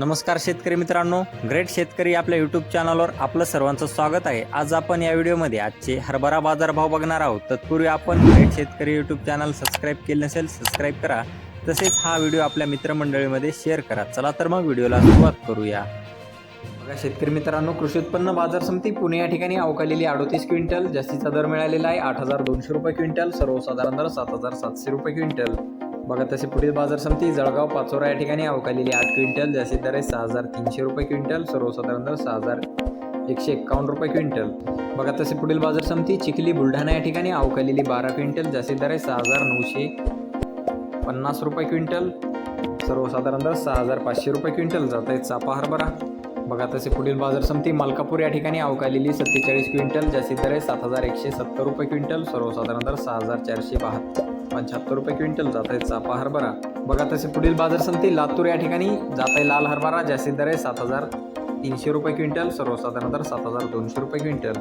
नमस्कार शेतकरी मित्रांनो ग्रेट शेतकरी आपल्या यूट्यूब चॅनलवर आपलं सर्वांचं स्वागत आहे. आज आपण या व्हिडिओमध्ये आजचे हरभरा बाजारभाव बघणार आहोत. तत्पूर्वी आपण ग्रेट शेतकरी यूट्यूब चॅनल सबस्क्राईब केले नसेल सबस्क्राईब करा. तसेच हा व्हिडिओ आपल्या मित्रमंडळीमध्ये शेअर करा. चला तर मग व्हिडिओला सुरुवात करूया. बघा शेतकरी मित्रांनो कृषी उत्पन्न बाजार समिती पुणे या ठिकाणी अवकालेली अडोतीस क्विंटल जास्तीचा दर मिळालेला आहे आठ हजार दोनशे रुपये क्विंटल सर्वसाधारण दर सात हजार सातशे रुपये क्विंटल. बघा तसे पुढील बाजार समिती जळगाव पाचोरा या ठिकाणी अवकालेली आठ क्विंटल जास्तीत दर आहे सहा हजार तीनशे रुपये क्विंटल सर्वसाधारण दर सहा हजार एकशे एक्कावन्न रुपये क्विंटल. बघा तसे पुढील बाजार समिती चिखली बुलढाणा या ठिकाणी अवकालेली बारा क्विंटल जास्तीत दर आहे सहा हजार नऊशे पन्नास रुपये क्विंटल सर्वसाधारण दर सहा हजार पाचशे रुपये क्विंटल जात आहेत चापा हरभरा. बघा तसे पुढील बाजार समिती मलकापूर या ठिकाणी अवकालेली सत्तेचाळीस क्विंटल जास्तीत दर आहे सात हजार एकशे सत्तर रुपये क्विंटल सर्वसाधारण दर सहा हजार चारशे बहात्तर पंच्याहत्तर रुपये क्विंटल. जात आहे चापा हरभरा. बघा तसे पुढील बाजार समिती लातूर या ठिकाणी जात आहे लाल हरभरा जास्तीत दर आहे सात हजार तीनशे रुपये क्विंटल सर्वसाधारण दर सात हजार दोनशे रुपये क्विंटल.